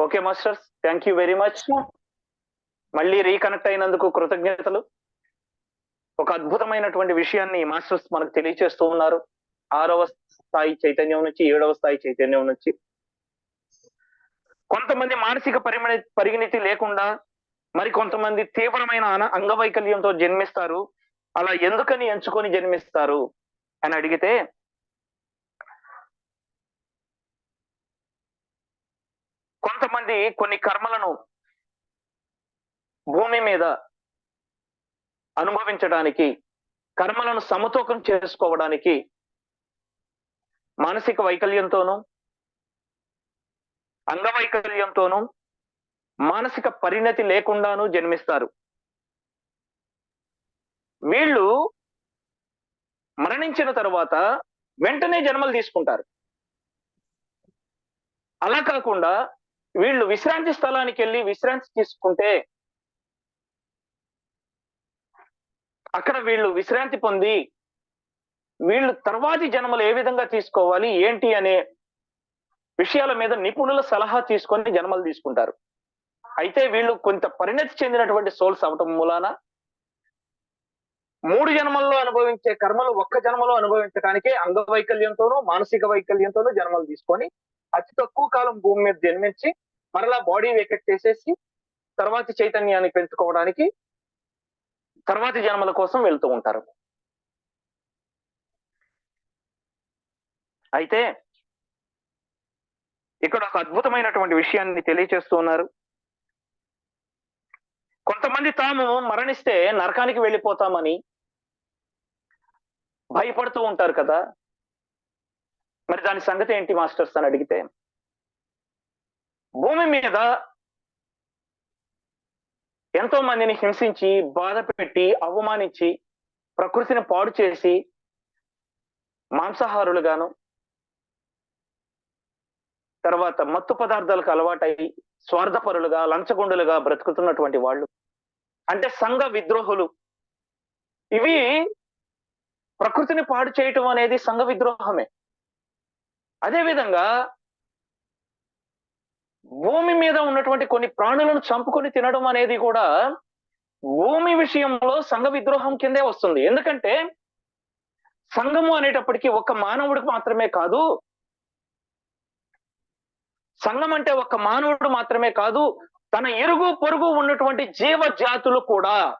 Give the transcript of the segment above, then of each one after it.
Okay masters thank you very much మళ్ళీ reconnect అయినందుకు కృతజ్ఞతలు. ఒక అద్భుతమైనటువంటి విషయాన్ని మాస్టర్స్ మనకు తెలియచేస్తూ ఉన్నారు. ఆరవ స్థాయి చైతన్యం నుంచి ఏడవ స్థాయి చైతన్యం నుంచి. కొంతమంది మానసిక పరిమణి పరిగణితి లేకుండా మరి కొంతమంది తీవ్రమైన అంగవైకల్యంతో జన్మిస్తారు. అలా ఎందుకని ఎంచుకొని జన్మిస్తారు? అని అడిగితే కొంతమంది కొన్ని కర్మలను భూమి మీద అనుభవించడానికి కర్మలను సమతూకం చేసుకోవడానికి మానసిక వైకల్యంతోనూ అంగవైకల్యంతోనూ మానసిక పరిణతి లేకుండాను జన్మిస్తారు. వీళ్ళు మరణించిన తరువాత వెంటనే జన్మలు తీసుకుంటారు. అలా కాకుండా వీళ్ళు విశ్రాంతి స్థలానికి వెళ్ళి విశ్రాంతి తీసుకుంటే అక్కడ వీళ్ళు విశ్రాంతి పొంది వీళ్ళు తర్వాతి జన్మలు ఏ విధంగా తీసుకోవాలి ఏంటి అనే విషయాల మీద నిపుణుల సలహా తీసుకొని జన్మలు తీసుకుంటారు. అయితే వీళ్ళు కొంత పరిణతి చెందినటువంటి సోల్స్ అవటం మూలాన మూడు జన్మల్లో అనుభవించే కర్మలు ఒక్క జన్మలో అనుభవించడానికే అంగవైకల్యంతోనూ మానసిక వైకల్యంతోనూ జన్మలు తీసుకొని అతి తక్కువ కాలం భూమి మీద జన్మించి మరలా బాడీ వేకెట్ చేసేసి తర్వాతి చైతన్యాన్ని పెంచుకోవడానికి తర్వాతి జన్మల కోసం వెళ్తూ ఉంటారు. అయితే ఇక్కడ ఒక అద్భుతమైనటువంటి విషయాన్ని తెలియచేస్తూ ఉన్నారు. కొంతమంది తాము మరణిస్తే నరకానికి వెళ్ళిపోతామని భయపడుతూ ఉంటారు కదా. మరి దాని సంగతి ఏంటి మాస్టర్స్ అని అడిగితే భూమి మీద ఎంతో మందిని హింసించి బాధ పెట్టి అవమానించి ప్రకృతిని పాడు చేసి మాంసాహారులుగాను తర్వాత మత్తు పదార్థాలకు అలవాటై స్వార్థపరులుగా లంచగొండులుగా బ్రతుకుతున్నటువంటి వాళ్ళు. అంటే సంఘ విద్రోహులు. ఇవి ప్రకృతిని పాడు చేయటం అనేది సంఘ విద్రోహమే. అదేవిధంగా భూమి మీద ఉన్నటువంటి కొన్ని ప్రాణులను చంపుకొని తినడం అనేది కూడా భూమి విషయంలో సంఘ విద్రోహం కిందే వస్తుంది. ఎందుకంటే సంఘము అనేటప్పటికీ ఒక మానవుడికి మాత్రమే కాదు సంఘం అంటే ఒక మానవుడు మాత్రమే కాదు తన ఎరుగు పొరుగు ఉన్నటువంటి జీవ జాతులు కూడా.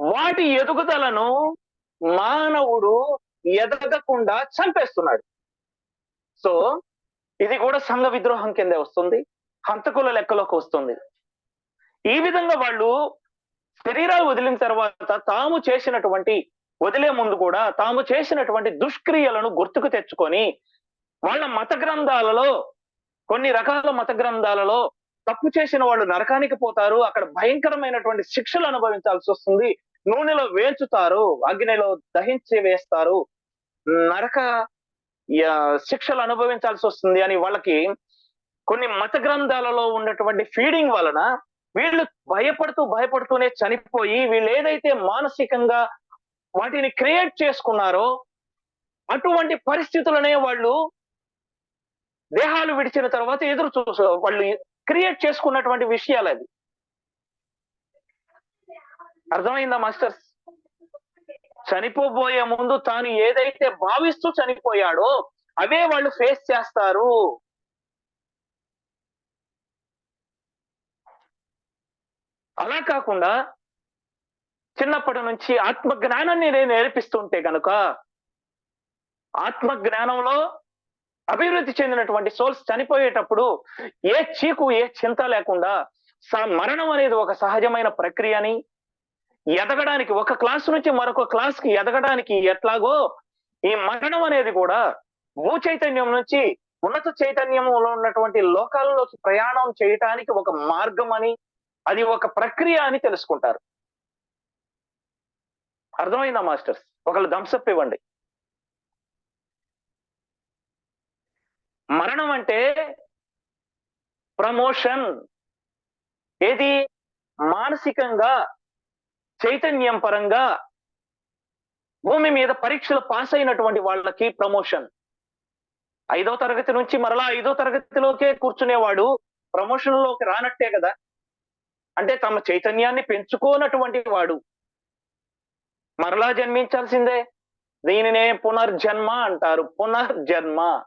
వాటి ఎదుగుదలను మానవుడు ఎదగకుండా చంపేస్తున్నాడు. సో ఇది కూడా సంఘ విద్రోహం కిందే వస్తుంది. హంతకుల లెక్కలోకి వస్తుంది. ఈ విధంగా వాళ్ళు శరీరాలు వదిలిన తర్వాత తాము చేసినటువంటి వదిలే ముందు కూడా తాము చేసినటువంటి దుష్క్రియలను గుర్తుకు తెచ్చుకొని వాళ్ళ మత గ్రంథాలలో కొన్ని రకాల మత గ్రంథాలలో తప్పు చేసిన వాళ్ళు నరకానికి పోతారు. అక్కడ భయంకరమైనటువంటి శిక్షలు అనుభవించాల్సి వస్తుంది. నూనెలో వేల్చుతారు అగ్నిలో దహించి వేస్తారు. నరక శిక్షలు అనుభవించాల్సి వస్తుంది అని వాళ్ళకి కొన్ని మత గ్రంథాలలో ఉన్నటువంటి ఫీడింగ్ వలన వీళ్ళు భయపడుతూ భయపడుతూనే చనిపోయి వీళ్ళు ఏదైతే మానసికంగా వాటిని క్రియేట్ చేసుకున్నారో అటువంటి పరిస్థితులనే వాళ్ళు దేహాలు విడిచిన తర్వాత ఎదురు చూసు వాళ్ళు క్రియేట్ చేసుకున్నటువంటి విషయాలు అది అర్థమైందా మాస్టర్స్? చనిపోబోయే ముందు తాను ఏదైతే భావిస్తూ చనిపోయాడో అవే వాళ్ళు ఫేస్ చేస్తారు. అలా కాకుండా చిన్నప్పటి నుంచి ఆత్మ జ్ఞానాన్ని నేను నేర్పిస్తుంటే గనుక ఆత్మ జ్ఞానంలో అభివృద్ధి చెందినటువంటి సోల్స్ చనిపోయేటప్పుడు ఏ చీకు ఏ చింత లేకుండా మరణం అనేది ఒక సహజమైన ప్రక్రియని ఎదగడానికి ఒక క్లాస్ నుంచి మరొక క్లాస్కి ఎదగడానికి ఎట్లాగో ఈ మరణం అనేది కూడా భూ చైతన్యం నుంచి ఉన్నత చైతన్యంలో ఉన్నటువంటి లోకాలలోకి ప్రయాణం చేయటానికి ఒక మార్గం అని అది ఒక ప్రక్రియ అని తెలుసుకుంటారు. అర్థమైందా మాస్టర్స్? ఒకళ్ళు థమ్స్అప్ ఇవ్వండి. మరణం అంటే ప్రమోషన్. ఏది? మానసికంగా చైతన్యం పరంగా భూమి మీద పరీక్షలు పాస్ అయినటువంటి వాళ్ళకి ప్రమోషన్. ఐదో తరగతి నుంచి మరలా ఐదో తరగతిలోకే కూర్చునేవాడు ప్రమోషన్లోకి రానట్టే కదా. అంటే తమ చైతన్యాన్ని పెంచుకోనటువంటి వాడు. మరలా జన్మించాల్సిందే. దీనినే పునర్జన్మ అంటారు. పునర్జన్మ.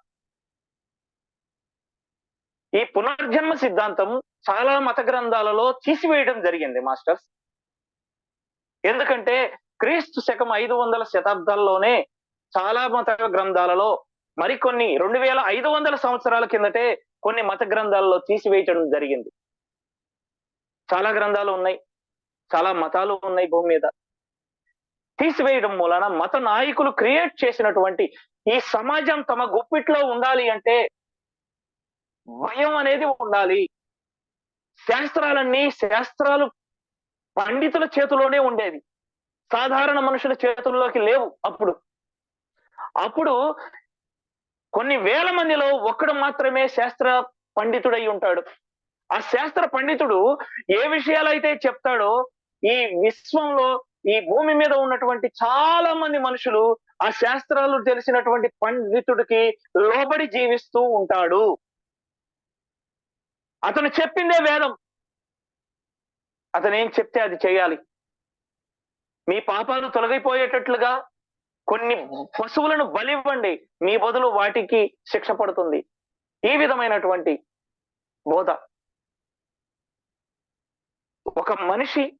ఈ పునర్జన్మ సిద్ధాంతం చాలా మత గ్రంథాలలో తీసివేయడం జరిగింది మాస్టర్స్. ఎందుకంటే క్రీస్తు శకం ఐదు వందల శతాబ్దాల్లోనే చాలా మత గ్రంథాలలో మరికొన్ని రెండు వేల ఐదు వందల సంవత్సరాల కిందటే కొన్ని మత గ్రంథాలలో తీసివేయటం జరిగింది. చాలా గ్రంథాలు ఉన్నాయి. చాలా మతాలు ఉన్నాయి భూమి మీద. తీసివేయడం మూలన మత నాయకులు క్రియేట్ చేసినటువంటి ఈ సమాజం తమ గుప్పిట్లో ఉండాలి అంటే భయం అనేది ఉండాలి. శాస్త్రాలన్నీ శాస్త్రాలు పండితుల చేతిలోనే ఉండేది సాధారణ మనుషుల చేతుల్లోకి లేవు అప్పుడు. అప్పుడు కొన్ని వేల మందిలో ఒక్కడు మాత్రమే శాస్త్ర పండితుడై ఉంటాడు. ఆ శాస్త్ర పండితుడు ఏ విషయాలైతే చెప్తాడో ఈ విశ్వంలో ఈ భూమి మీద ఉన్నటువంటి చాలా మంది మనుషులు ఆ శాస్త్రాలు తెలిసినటువంటి పండితుడికి లోబడి జీవిస్తూ ఉంటాడు. అతను చెప్పిందే వేదం. అతను ఏం చెప్తే అది చేయాలి. మీ పాపాలు తొలగిపోయేటట్లుగా కొన్ని పశువులను బలివ్వండి. మీ బదులు వాటికి శిక్ష పడుతుంది. ఈ విధమైనటువంటి బోధ. ఒక మనిషి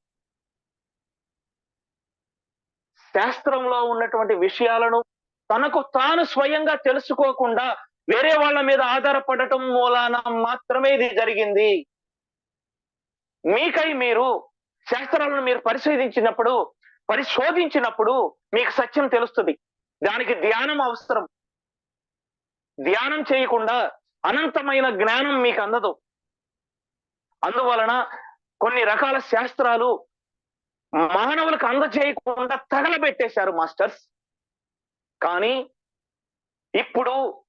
శాస్త్రంలో ఉన్నటువంటి విషయాలను తనకు తాను స్వయంగా తెలుసుకోకుండా వేరే వాళ్ళ మీద ఆధారపడటం మూలాన మాత్రమే ఇది జరిగింది. మీకై మీరు శాస్త్రాలను మీరు పరిశోధించినప్పుడు పరిశోధించినప్పుడు మీకు సత్యం తెలుస్తుంది. దానికి ధ్యానం అవసరం. ధ్యానం చేయకుండా అనంతమైన జ్ఞానం మీకు అందదు. అందువలన కొన్ని రకాల శాస్త్రాలు మానవులకు అందజేయకుండా తగలబెట్టేశారు మాస్టర్స్. కానీ ఇప్పుడు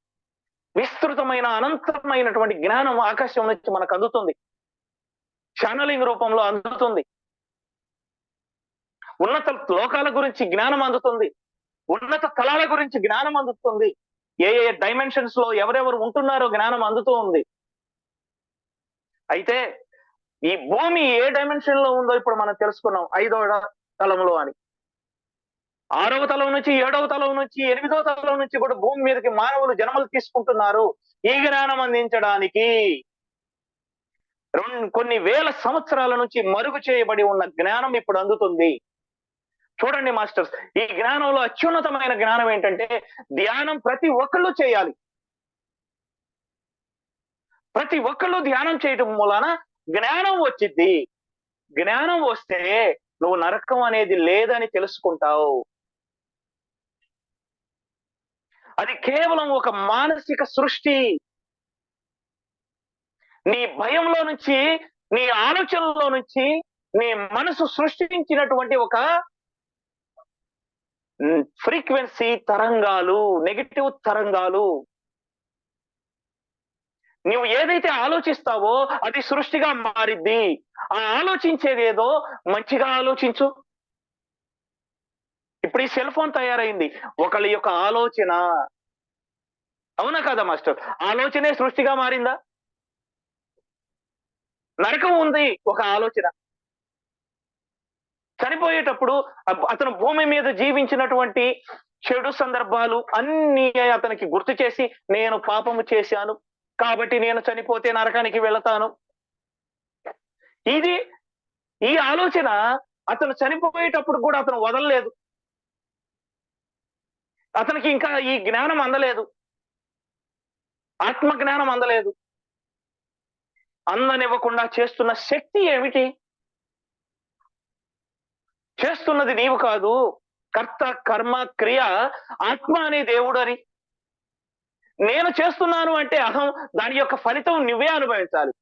విస్తృతమైన అనంతమైనటువంటి జ్ఞానం ఆకాశం నుంచి మనకు అందుతుంది. ఛానలింగ్ రూపంలో అందుతుంది. ఉన్నత లోకాల గురించి జ్ఞానం అందుతుంది. ఉన్నత తలాల గురించి జ్ఞానం అందుతుంది. ఏ ఏ డైమెన్షన్స్లో ఎవరెవరు ఉంటున్నారో జ్ఞానం అందుతూ ఉంది. అయితే ఈ భూమి ఏ డైమెన్షన్లో ఉందో ఇప్పుడు మనం తెలుసుకున్నాం. ఐదవ తలంలో అని. ఆరవ తలం నుంచి ఏడవ తలం నుంచి ఎనిమిదవ తలం నుంచి కూడా భూమి మీదకి మానవులు జన్మలు తీసుకుంటున్నారు. ఈ జ్ఞానం అందించడానికి కొన్ని వేల సంవత్సరాల నుంచి మరుగు చేయబడి ఉన్న జ్ఞానం ఇప్పుడు అందుతుంది. చూడండి మాస్టర్స్ ఈ జ్ఞానంలో అత్యున్నతమైన జ్ఞానం ఏంటంటే ధ్యానం ప్రతి ఒక్కళ్ళు చేయాలి. ప్రతి ఒక్కళ్ళు ధ్యానం చేయటం మూలాన జ్ఞానం వచ్చింది జ్ఞానం వస్తే నువ్వు నరకం అనేది లేదని తెలుసుకుంటావు. అది కేవలం ఒక మానసిక సృష్టి. నీ భయంలో నుంచి నీ ఆలోచనలో నుంచి నీ మనసు సృష్టించినటువంటి ఒక ఫ్రీక్వెన్సీ తరంగాలు నెగిటివ్ తరంగాలు. నువ్వు ఏదైతే ఆలోచిస్తావో అది సృష్టిగా మారిద్ది. ఆ ఆలోచించేది ఏదో మంచిగా ఆలోచించు. ఇప్పుడు ఈ సెల్ ఫోన్ తయారైంది. ఒకళ్ళ యొక్క ఆలోచన. అవునా కదా మాస్టర్? ఆలోచనే సృష్టిగా మారిందా? నరకం ఉంది ఒక ఆలోచన. చనిపోయేటప్పుడు అతను భూమి మీద జీవించినటువంటి చెడు సందర్భాలు అన్ని అతనికి గుర్తు చేసి నేను పాపము చేశాను కాబట్టి నేను చనిపోతే నరకానికి వెళతాను. ఇది ఈ ఆలోచన అతను చనిపోయేటప్పుడు కూడా అతను వదలలేదు. అతనికి ఇంకా ఈ జ్ఞానం అందలేదు. ఆత్మ జ్ఞానం అందలేదు. అందనివ్వకుండా చేస్తున్న శక్తి ఏమిటి? చేస్తున్నది నీవు కాదు కర్త కర్మ క్రియ ఆత్మ అనే దేవుడు అని నేను చేస్తున్నాను అంటే అహం దాని యొక్క ఫలితం నువ్వే అనుభవించాలి.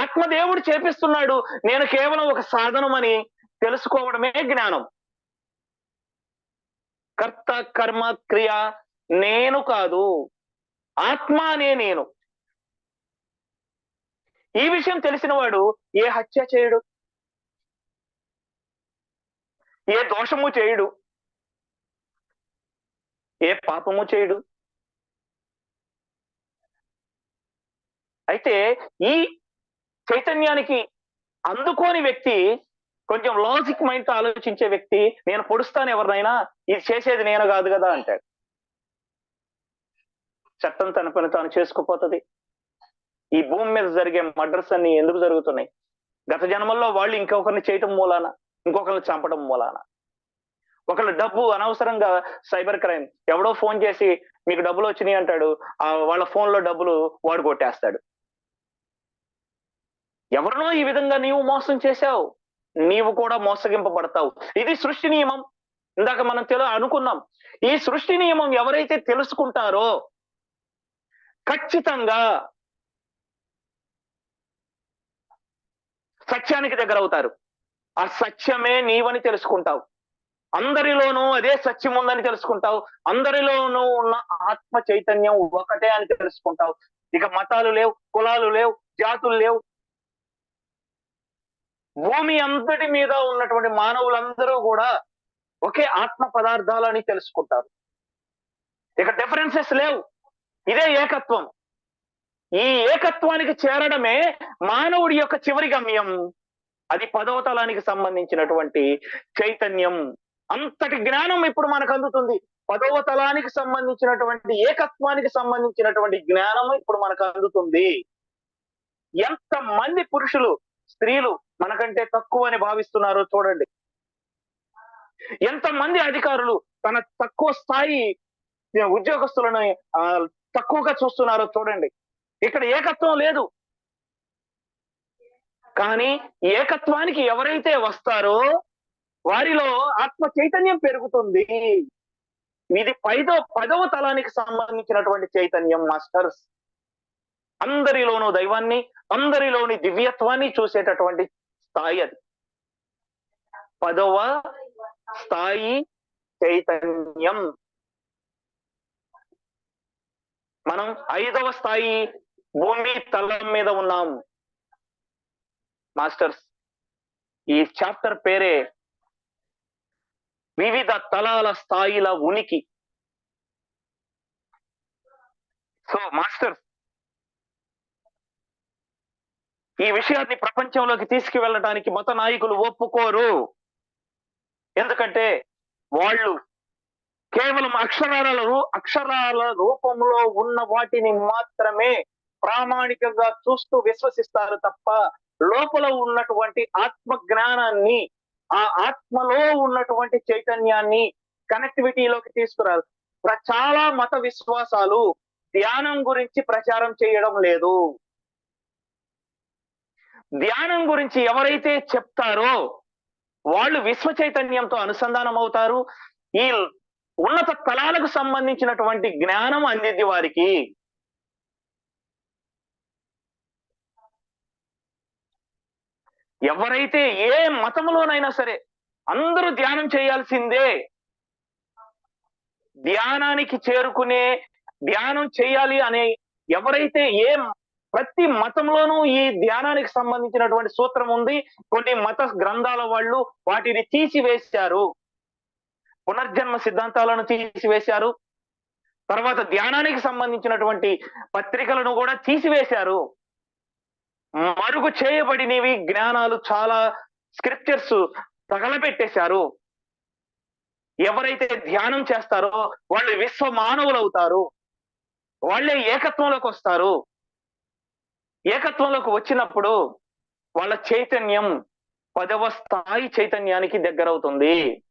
ఆత్మదేవుడు చేపిస్తున్నాడు నేను కేవలం ఒక సాధనం అని తెలుసుకోవడమే జ్ఞానం. కర్త కర్మ క్రియ నేను కాదు ఆత్మ అనే నేను. ఈ విషయం తెలిసిన వాడు ఏ హత్య చేయడు? ఏ దోషము చేయుడు? ఏ పాపము చేయడు? అయితే ఈ చైతన్యానికి అందుకోని వ్యక్తి కొంచెం లాజిక్ మైండ్తో ఆలోచించే వ్యక్తి నేను పొడుస్తాను ఎవరినైనా ఇది చేసేది నేను కాదు కదా అంటాడు. చట్టం తన పని తాను చేసుకుపోతుంది. ఈ భూమి మీద జరిగే మర్డర్స్ అన్ని ఎందుకు జరుగుతున్నాయి? గత జన్మల్లో వాళ్ళు ఇంకొకరిని చేయటం మూలాన ఇంకొకరిని చంపడం మూలాన. ఒకళ్ళు డబ్బు అనవసరంగా సైబర్ క్రైమ్ ఎవడో ఫోన్ చేసి మీకు డబ్బులు వచ్చినాయి అంటాడు ఆ వాళ్ళ ఫోన్లో డబ్బులు వాడు కొట్టేస్తాడు. ఎవరినో ఈ విధంగా నీవు మోసం చేశావు నీవు కూడా మోసగింపబడతావు. ఇది సృష్టి నియమం. ఇందాక మనం తెలు అనుకున్నాం. ఈ సృష్టి నియమం ఎవరైతే తెలుసుకుంటారో ఖచ్చితంగా సత్యానికి దగ్గర అవుతారు ఆ సత్యమే నీవని తెలుసుకుంటావు. అందరిలోనూ అదే సత్యం ఉందని తెలుసుకుంటావు. అందరిలోనూ ఉన్న ఆత్మ చైతన్యం ఒకటే అని తెలుసుకుంటావు. ఇక మతాలు లేవు కులాలు లేవు జాతులు లేవు. భూమి అంతటి మీద ఉన్నటువంటి మానవులందరూ కూడా ఒకే ఆత్మ పదార్థాలని తెలుసుకుంటారు. ఇక డిఫరెన్సెస్ లేవు. ఇదే ఏకత్వం. ఈ ఏకత్వానికి చేరడమే మానవుడి యొక్క చివరి గమ్యం అది పదవ తలానికి సంబంధించినటువంటి చైతన్యం. అంతటి జ్ఞానం ఇప్పుడు మనకు అందుతుంది. పదవ తలానికి సంబంధించినటువంటి ఏకత్వానికి సంబంధించినటువంటి జ్ఞానం ఇప్పుడు మనకు అందుతుంది. ఎంత మంది పురుషులు స్త్రీలు మనకంటే తక్కువ అని భావిస్తున్నారో చూడండి. ఎంతమంది అధికారులు తన తక్కువ స్థాయి ఉద్యోగస్తులను ఆ, తక్కువగా చూస్తున్నారో చూడండి. ఇక్కడ ఏకత్వం లేదు. కానీ ఏకత్వానికి ఎవరైతే వస్తారో వారిలో ఆత్మ చైతన్యం పెరుగుతుంది. ఇది పైదో పదవ తలానికి సంబంధించినటువంటి చైతన్యం మాస్టర్స్. అందరిలోనూ దైవాన్ని అందరిలోని దివ్యత్వాన్ని చూసేటటువంటి స్థాయి అది. పదవ స్థాయి చైతన్యం. మనం ఐదవ స్థాయి భూమి తలం మీద ఉన్నాం మాస్టర్స్ ఈ చాప్టర్ పేరే వివిధ తలాల స్థాయిల ఉనికి. సో మాస్టర్స్ ఈ విషయాన్ని ప్రపంచంలోకి తీసుకువెళ్ళడానికి మత నాయకులు ఒప్పుకోరు. ఎందుకంటే వాళ్ళు కేవలం అక్షరాల అక్షరాల రూపంలో ఉన్న వాటిని మాత్రమే ప్రామాణికంగా చూస్తూ విశ్వసిస్తారు తప్ప లోపల ఉన్నటువంటి ఆత్మ జ్ఞానాన్ని ఆ ఆత్మలో ఉన్నటువంటి చైతన్యాన్ని కనెక్టివిటీలోకి తీసుకురారు. చాలా మత విశ్వాసాలు ధ్యానం గురించి ప్రచారం చేయడం లేదు. ధ్యానం గురించి ఎవరైతే చెప్తారో వాళ్ళు విశ్వ చైతన్యంతో అనుసంధానం అవుతారు. ఈ ఉన్నత తలాలకు సంబంధించినటువంటి జ్ఞానం అందింది వారికి. ఎవరైతే ఏ మతంలోనైనా సరే అందరూ ధ్యానం చేయాల్సిందే. ధ్యానానికి చేరుకునే ధ్యానం చేయాలి అనే ఎవరైతే ఏ ప్రతి మతంలోనూ ఈ ధ్యానానికి సంబంధించినటువంటి సూత్రం ఉంది కొన్ని మత గ్రంథాల వాళ్ళు వాటిని తీసివేశారు. పునర్జన్మ సిద్ధాంతాలను తీసివేశారు. తర్వాత ధ్యానానికి సంబంధించినటువంటి పత్రికలను కూడా తీసివేశారు. మరుగు చేయబడినవి జ్ఞానాలు చాలా స్క్రిప్చర్స్ తగలబెట్టేశారు. ఎవరైతే ధ్యానం చేస్తారో వాళ్ళు విశ్వ మానవులు అవుతారు వాళ్ళే ఏకత్వంలోకి వస్తారు. ఏకత్వంలోకి వచ్చినప్పుడు వాళ్ళ చైతన్యం పదవ స్థాయి చైతన్యానికి దగ్గరవుతుంది.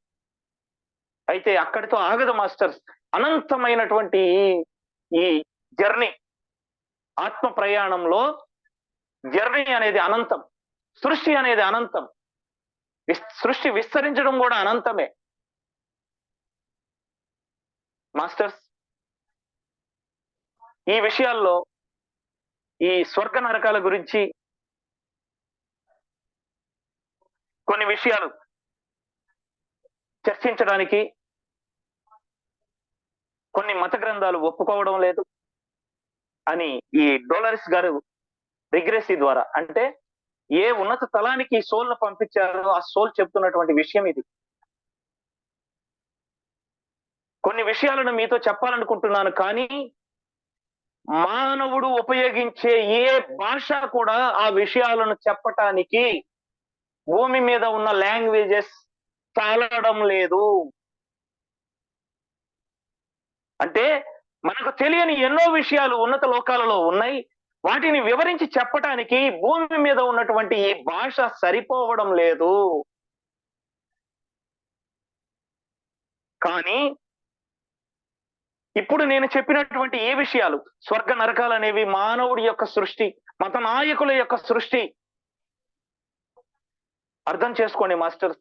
అయితే అక్కడితో ఆగదు మాస్టర్స్. అనంతమైనటువంటి ఈ- ఈ జర్నీ ఆత్మ ప్రయాణంలో జర్నీ అనేది అనంతం సృష్టి అనేది అనంతం. సృష్టి విస్తరించడం కూడా అనంతమే. మాస్టర్స్ ఈ విషయాల్లో ఈ స్వర్గ నరకాల గురించి కొన్ని విషయాలు చర్చించడానికి కొన్ని మత గ్రంథాలు ఒప్పుకోవడం లేదు అని ఈ డోలరిస్ గారు రిగ్రెసీ ద్వారా. అంటే ఏ ఉన్నత తలానికి ఈ సోల్ను పంపించారో ఆ సోల్ చెప్తున్నటువంటి విషయం ఇది. కొన్ని విషయాలను మీతో చెప్పాలనుకుంటున్నాను కానీ మానవుడు ఉపయోగించే ఏ భాష కూడా ఆ విషయాలను చెప్పటానికి భూమి మీద ఉన్న లాంగ్వేజెస్ చాలడం లేదు. అంటే మనకు తెలియని ఎన్నో విషయాలు ఉన్నత లోకాలలో ఉన్నాయి. వాటిని వివరించి చెప్పటానికి భూమి మీద ఉన్నటువంటి ఈ భాష సరిపోవడం లేదు. కానీ ఇప్పుడు నేను చెప్పినటువంటి ఏ విషయాలు? స్వర్గ నరకాలు అనేవి మానవుడి యొక్క సృష్టి మత నాయకుల యొక్క సృష్టి. అర్థం చేసుకోండి మాస్టర్.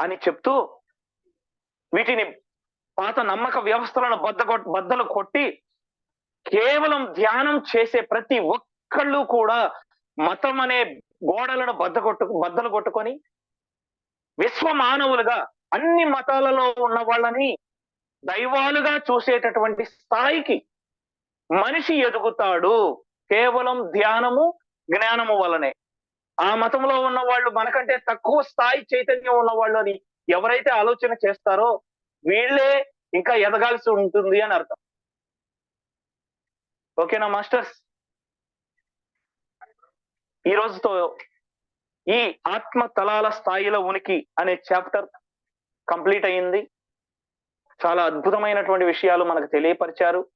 అని చెప్తూ వీటిని పాత నమ్మక వ్యవస్థలను బద్ద బద్దలు కొట్టి కేవలం ధ్యానం చేసే ప్రతి ఒక్కళ్ళు కూడా మతం అనే గోడలను బద్ద కొట్టు బద్దలు కొట్టుకొని విశ్వ మానవులుగా అన్ని మతాలలో ఉన్న వాళ్ళని దైవాలుగా చూసేటటువంటి స్థాయికి మనిషి ఎదుగుతాడు. కేవలం ధ్యానము జ్ఞానము వలనే. ఆ మతంలో ఉన్న వాళ్ళు మనకంటే తక్కువ స్థాయి చైతన్యం ఉన్న వాళ్ళు అని ఎవరైతే ఆలోచన చేస్తారో వీళ్ళే ఇంకా ఎదగాల్సి ఉంటుంది అని అర్థం. ఓకేనా మాస్టర్స్. ఈ రోజుతో ఈ ఆత్మ తలాల స్థాయిలో ఉనికి అనే చాప్టర్ కంప్లీట్ అయింది చాలా అద్భుతమైనటువంటి విషయాలు మనకు తెలియపరిచారు.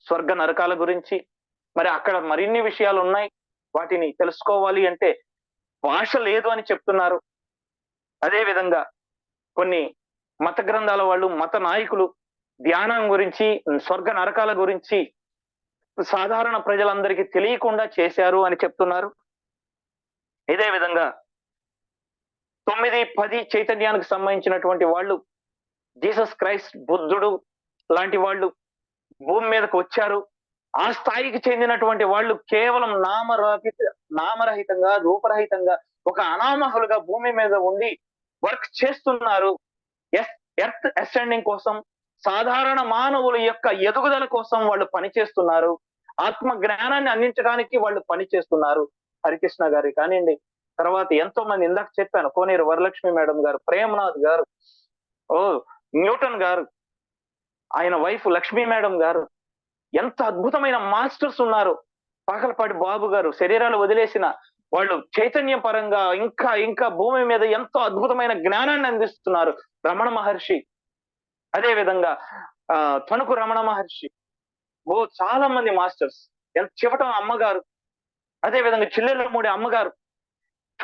స్వర్గ నరకాల గురించి. మరి అక్కడ మరిన్ని విషయాలు ఉన్నాయి. వాటిని తెలుసుకోవాలి అంటే భాష లేదు అని చెప్తున్నారు. అదే విధంగా కొన్ని మత గ్రంథాల వాళ్ళు మత నాయకులు ధ్యానం గురించి స్వర్గ నరకాల గురించి సాధారణ ప్రజలందరికీ తెలియకుండా చేశారు అని చెప్తున్నారు. ఇదే విధంగా తొమ్మిది పది చైతన్యానికి సంబంధించినటువంటి వాళ్ళు జీసస్ క్రైస్ట్ బుద్ధుడు లాంటి వాళ్ళు భూమి మీదకు వచ్చారు. ఆ స్థాయికి చెందినటువంటి వాళ్ళు కేవలం నామరహిత నామరహితంగా రూపరహితంగా ఒక అనామహులుగా భూమి మీద ఉండి వర్క్ చేస్తున్నారు. ఎస్ ఎర్త్ అసెండింగ్ కోసం సాధారణ మానవుల యొక్క ఎదుగుదల కోసం వాళ్ళు పనిచేస్తున్నారు. ఆత్మ జ్ఞానాన్ని అందించడానికి వాళ్ళు పని చేస్తున్నారు. హరికృష్ణ గారి కానివ్వండి. తర్వాత ఎంతో మంది ఇందాక చెప్పాను. కోనేరు వరలక్ష్మి మేడం గారు ప్రేమనాథ్ గారు ఓ న్యూటన్ గారు ఆయన వైఫ్ లక్ష్మీ మేడం గారు ఎంత అద్భుతమైన మాస్టర్స్ ఉన్నారు. పాకలపాటి బాబు గారు శరీరాలు వదిలేసిన వాళ్ళు చైతన్య పరంగా ఇంకా ఇంకా భూమి మీద ఎంతో అద్భుతమైన జ్ఞానాన్ని అందిస్తున్నారు రమణ మహర్షి. అదే విధంగా ఆ తణుకు రమణ మహర్షి. ఓ చాలా మంది మాస్టర్స్. ఎంత చివటం అమ్మగారు. అదే విధంగా చిల్లెళ్ళమూడి అమ్మగారు.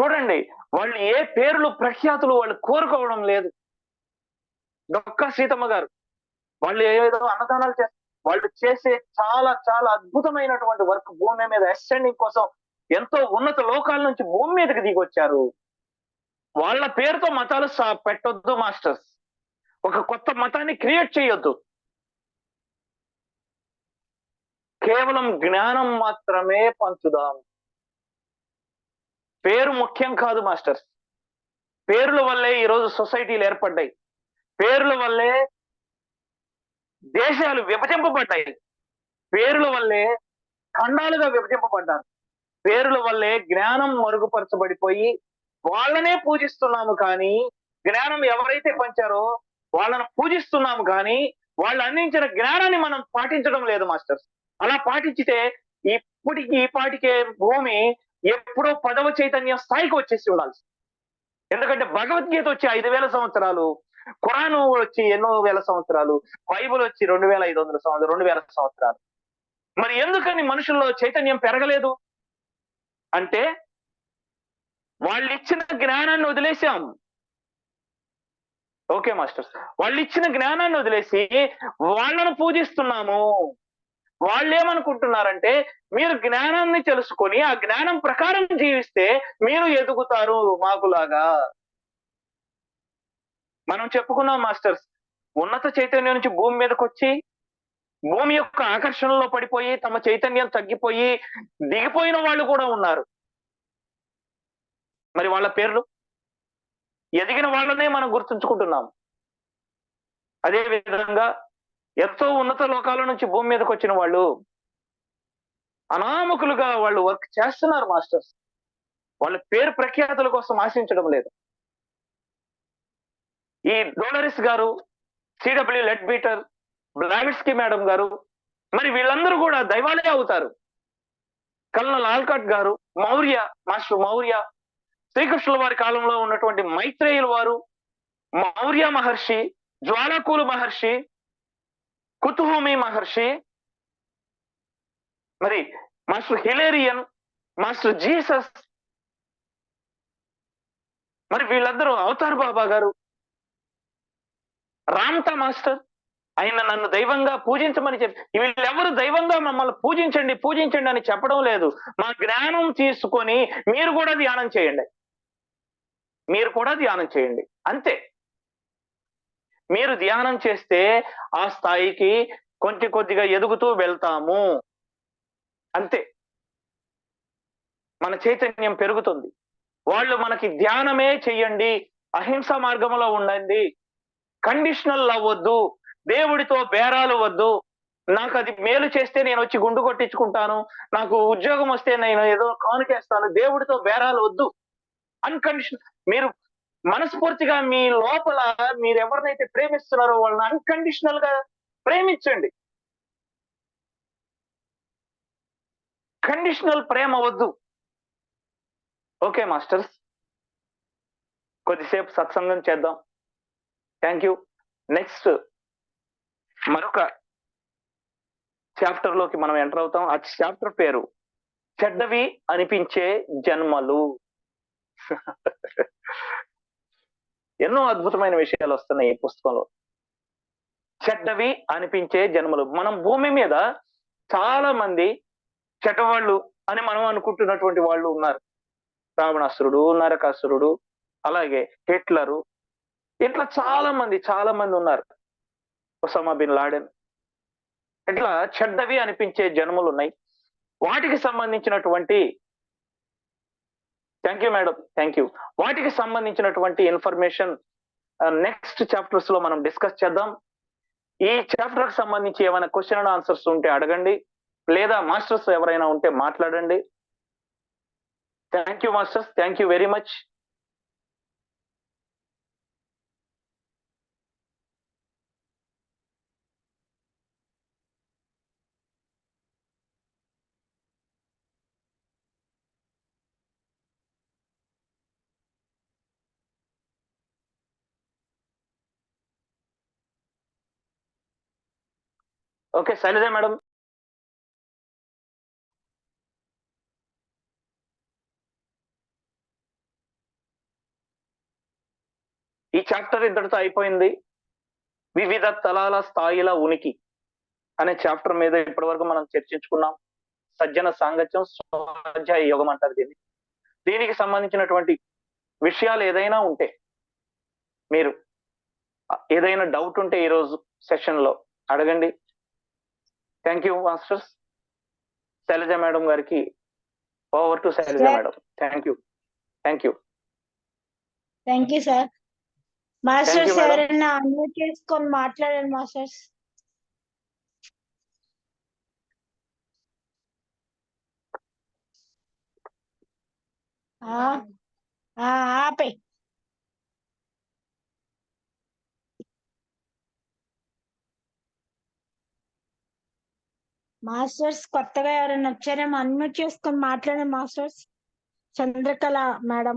చూడండి వాళ్ళు ఏ పేర్లు ప్రఖ్యాతులు వాళ్ళు కోరుకోవడం లేదు. డొక్క సీతమ్మ గారు. వాళ్ళు ఏదో అన్నదానాలు చేస్తారు వాళ్ళు చేసే చాలా చాలా అద్భుతమైనటువంటి వర్క్ భూమి మీద అసెండింగ్ కోసం ఎంతో ఉన్నత లోకాల నుంచి భూమి మీదకి దిగొచ్చారు. వాళ్ళ పేరుతో మతాలు సా- పెట్టొద్దు మాస్టర్స్. ఒక కొత్త మతాన్ని క్రియేట్ చేయొద్దు. కేవలం జ్ఞానం మాత్రమే పంచుదాం. పేరు ముఖ్యం కాదు మాస్టర్స్. పేర్ల వల్లే ఈరోజు సొసైటీలు ఏర్పడ్డాయి. పేర్ల వల్లే దేశాలు విభజింపబడ్డాయి. పేర్ల వల్లే ఖండాలుగా విభజింపబడ్డారు. పేర్ల వల్లే జ్ఞానం మరుగుపరచబడిపోయి వాళ్ళనే పూజిస్తున్నాము కానీ జ్ఞానం ఎవరైతే పంచారో వాళ్ళను పూజిస్తున్నాము కానీ వాళ్ళు అందించిన జ్ఞానాన్ని మనం పాటించడం లేదు మాస్టర్స్. అలా పాటించితే ఇప్పటికి ఈ పాటికే భూమి ఎప్పుడో పదవ చైతన్య స్థాయికి వచ్చేసి ఉండాలి ఎందుకంటే భగవద్గీత వచ్చి ఐదు వేల సంవత్సరాలు ఖురాను వచ్చి ఎన్నో వేల సంవత్సరాలు బైబుల్ వచ్చి రెండు వేల ఐదు వందల సంవత్సరాలు రెండు వేల సంవత్సరాలు. మరి ఎందుకని మనుషుల్లో చైతన్యం పెరగలేదు? అంటే వాళ్ళు ఇచ్చిన జ్ఞానాన్ని వదిలేసాం ఓకే మాస్టర్స్. వాళ్ళు ఇచ్చిన జ్ఞానాన్ని వదిలేసి వాళ్ళను పూజిస్తున్నాము. వాళ్ళు ఏమనుకుంటున్నారంటే మీరు జ్ఞానాన్ని తెలుసుకొని ఆ జ్ఞానం ప్రకారం జీవిస్తే మీరు ఎదుగుతారు మాకులాగా. మనం చెప్పుకున్నాం మాస్టర్స్. ఉన్నత చైతన్యం నుంచి భూమి మీదకి వచ్చి భూమి యొక్క ఆకర్షణలో పడిపోయి తమ చైతన్యం తగ్గిపోయి దిగిపోయిన వాళ్ళు కూడా ఉన్నారు. మరి వాళ్ళ పేర్లు? ఎదిగిన వాళ్ళనే మనం గుర్తుంచుకుంటున్నాం. అదే విధంగా ఎంతో ఉన్నత లోకాల నుంచి భూమి మీదకి వచ్చిన వాళ్ళు అనామకులుగా వాళ్ళు వర్క్ చేస్తున్నారు మాస్టర్స్. వాళ్ళ పేరు ప్రఖ్యాతుల కోసం ఆశించడం లేదు. ఈ డోలరిస్ గారు CW Leadbeater Blavatsky madam గారు మరి వీళ్ళందరూ కూడా దైవాలే అవుతారు. కల్నల్ ఆల్కట్ గారు మౌర్య మాస్టర్ మౌర్య శ్రీకృష్ణుల వారి కాలంలో ఉన్నటువంటి మైత్రేయుల వారు మౌర్య మహర్షి జ్వాలకూలు మహర్షి కుతుహూమి మహర్షి మరి మాస్టర్ హిలేరియన్ మాస్టర్ జీసస్ మరి వీళ్ళందరూ అవతార్ బాబా గారు. రామ్తా మాస్టర్ ఆయన నన్ను దైవంగా పూజించమని చెప్పి వీళ్ళెవరు దైవంగా మమ్మల్ని పూజించండి పూజించండి అని చెప్పడం లేదు. మా జ్ఞానం తీసుకొని మీరు కూడా ధ్యానం చేయండి. మీరు కూడా ధ్యానం చేయండి. అంతే. మీరు ధ్యానం చేస్తే ఆ స్థాయికి కొద్ది కొద్దిగా ఎదుగుతూ వెళ్తాము. అంతే. మన చైతన్యం పెరుగుతుంది. వాళ్ళు మనకి ధ్యానమే చెయ్యండి అహింస మార్గంలో ఉండండి కండిషనల్ అవ్వద్దు దేవుడితో బేరాలు వద్దు నాకు అది మేలు చేస్తే నేను వచ్చి గుండు కొట్టించుకుంటాను నాకు ఉద్యోగం వస్తే నేను ఏదో కానుకేస్తాను దేవుడితో బేరాలు వద్దు. అన్కండిషన్ మీరు మనస్ఫూర్తిగా మీ లోపల మీరు ఎవరినైతే ప్రేమిస్తున్నారో వాళ్ళని అన్కండిషనల్గా ప్రేమించండి. కండిషనల్ ప్రేమ వద్దు. Okay masters. కొద్దిసేపు సత్సంగం చేద్దాం. థ్యాంక్ యూ నెక్స్ట్ మరొక చాప్టర్లోకి మనం ఎంటర్ అవుతాం. ఆ చాప్టర్ పేరు చెడ్డవి అనిపించే జన్మలు. ఎన్నో అద్భుతమైన విషయాలు వస్తున్నాయి ఈ పుస్తకంలో. చెడ్డవి అనిపించే జన్మలు. మనం భూమి మీద చాలా మంది చెడ్డవాళ్ళు అని మనం అనుకుంటున్నటువంటి వాళ్ళు ఉన్నారు. రావణాసురుడు నరకాసురుడు అలాగే హిట్లరు. ఇట్లా చాలా మంది చాలా మంది ఉన్నారు. Osama bin Laden. ఇట్లా చెడ్డవి అనిపించే జన్మలు ఉన్నాయి. వాటికి సంబంధించినటువంటి thank you madam thank you వాటికి సంబంధించినటువంటి ఇన్ఫర్మేషన్ నెక్స్ట్ చాప్టర్స్లో మనం డిస్కస్ చేద్దాం. ఈ చాప్టర్కి సంబంధించి ఏమైనా క్వశ్చన్ అండ్ ఆన్సర్స్ ఉంటే అడగండి. లేదా మాస్టర్స్ ఎవరైనా ఉంటే మాట్లాడండి. Thank you masters thank you very much okay Shailaja madam. ఈ చాప్టర్ ఇంతటితో అయిపోయింది. వివిధ తలాల స్థాయిల ఉనికి అనే చాప్టర్ మీద ఇప్పటివరకు మనం చర్చించుకున్నాం. సజ్జన సాంగత్యం స్వాధ్యాయ యోగం అంటారు దీన్ని. దీనికి సంబంధించినటువంటి విషయాలు ఏదైనా ఉంటే మీరు ఏదైనా డౌట్ ఉంటే ఈరోజు సెషన్లో అడగండి. Thank you masters Shailaja madam గారికి over to Shailaja Sir. Madam thank you thank you thank you sir masters madam. ఎవరైనా అన్మ్యూట్ చేసుకొని మాట్లాడండి మాస్టర్స్ ఆ ఆ, ఆపే మాస్టర్స్ కొత్తగా ఎవరైనా వచ్చారేమో అన్మ్యూట్ చేసుకొని మాట్లాడే మాస్టర్స్. చంద్రకళ మేడం.